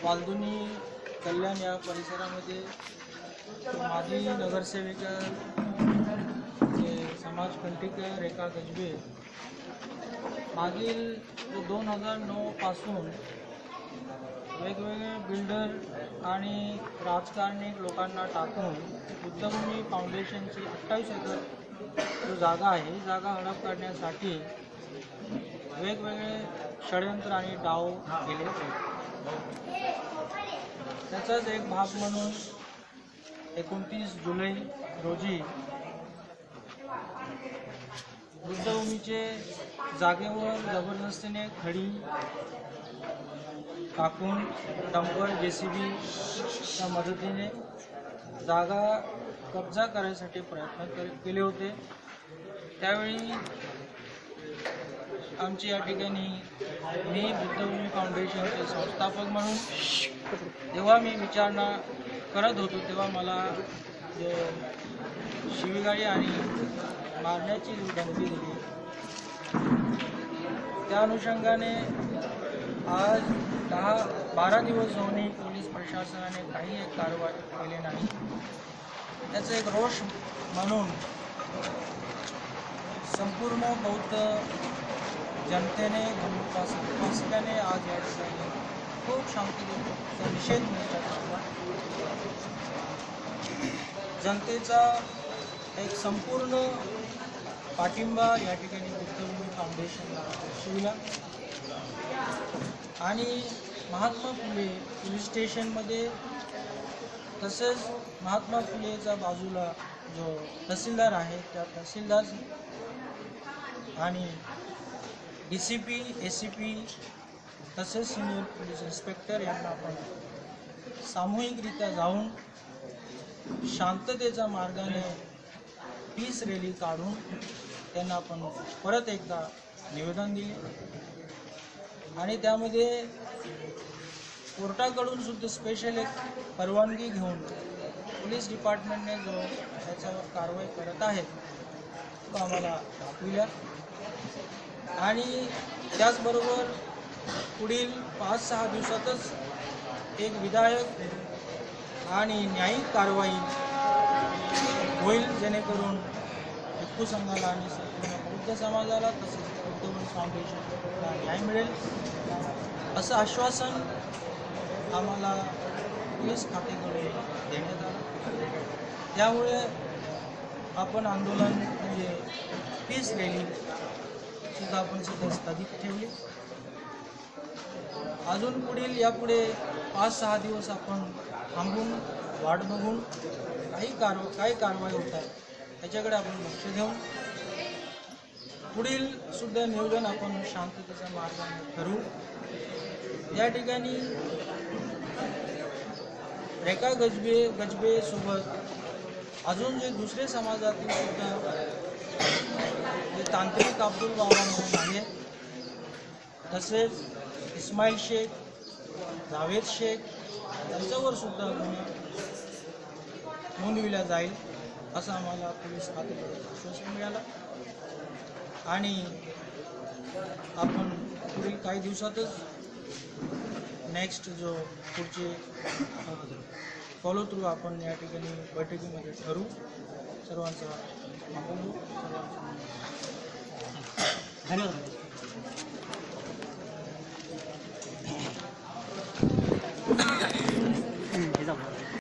वालदुनी कल्याण या परिसरामध्ये माजी नगरसेविका जे समाज कंटिक रेखा गजबे मागील दोन हजार नऊ पासून वेगवेगळे बिल्डर आणि राजकारणी लोकांना टाकून बुद्धभूमी फाउंडेशनची अठ्ठावीस एकर जो जागा आहे ही जागा हडप करण्यासाठी वेगवेगळे षडयंत्र आणि डाव केले होते. त्याचाच एक भाग म्हणून एकोणतीस जुलै रोजी बुद्धभूमीचे जागेवर जबरदस्तीने खडी टाकून डंपर जे सी बीच्या मदतीने जागा कब्जा करायसाठी प्रयत्न केले होते. त्यावेळी आमची या ठिकाणी मी बुद्धभूमी फाउंडेशनचे संस्थापक म्हणून जेव्हा मी विचारणा करत होतो तेव्हा मला जो शिवीगाळी आणि मारण्याची धमकी दिली त्या अनुषंगाने आज दहा बारा दिवस होऊनही पोलीस प्रशासनाने काही एक कारवाई केली नाही. त्याचा एक रोष म्हणून संपूर्ण बौद्ध जनतेने उपासकाने आज या ठिकाणी खूप शांततेचा निषेध मोर्चा काढला जनतेचा एक संपूर्ण पाठिंबा या ठिकाणी बुद्धभूमी फाउंडेशनला दर्शविला आणि महात्मा फुले पोलीस स्टेशनमध्ये तसेच महात्मा फुलेच्या बाजूला जो तहसीलदार आहे त्या तहसीलदार आणि D C P A C P तसेच सिनियर पोलीस इन्स्पेक्टर यांना आपण सामूहिकरित्या जाऊन शांततेच्या मार्गाने पीस रॅली काढून त्यांना आपण परत एकदा निवेदन दिले. आणि त्यामध्ये कोर्टाकडून सुद्धा स्पेशल एक परवानगी घेऊन पोलीस डिपार्टमेंटने जो त्याच्यावर कारवाई करत आहे तो आम्हाला दाखविला आणि त्याचबरोबर पुढील पाच सहा दिवसातच एक विधायक आणि न्यायिक कारवाई होईल जेणेकरून भिक्खू संघाला आणि बौद्ध समाजाला तसेच बौद्ध फाउंडेशनला न्याय मिळेल. असं आश्वासन आम्हाला पोलीस खात्याकडे देण्यात आलं. त्यामुळे आपण आंदोलन म्हणजे पीस रॅली सुद्धा आपण सध्या स्थगित ठेवली. अजून पुढील यापुढे पाच सहा दिवस आपण थांबून वाट बघून काही कारवा काय कारवाई होत आहे त्याच्याकडे आपण लक्ष देऊन पुढील सुद्धा नियोजन आपण शांततेच्या मार्गाने ठरवू. या ठिकाणी रेखा गजबे गजबेसोबत अजून जे दुसरे समाजातील सुद्धा तांत्रिक अब्दुल बाबा म्हणून आहे. तसेच इस्माईल शेख जावेद शेख यांच्यावर सुद्धा गुन्हा नोंदविला जाईल असं आम्हाला पोलीस खात्याकडे आश्वासन मिळालं. आणि आपण पुढील काही दिवसातच नेक्स्ट जो पुढचे फॉलो थ्रू आपण या ठिकाणी बैठकीमध्ये ठरवू. सर्वांचा 다녀가세요.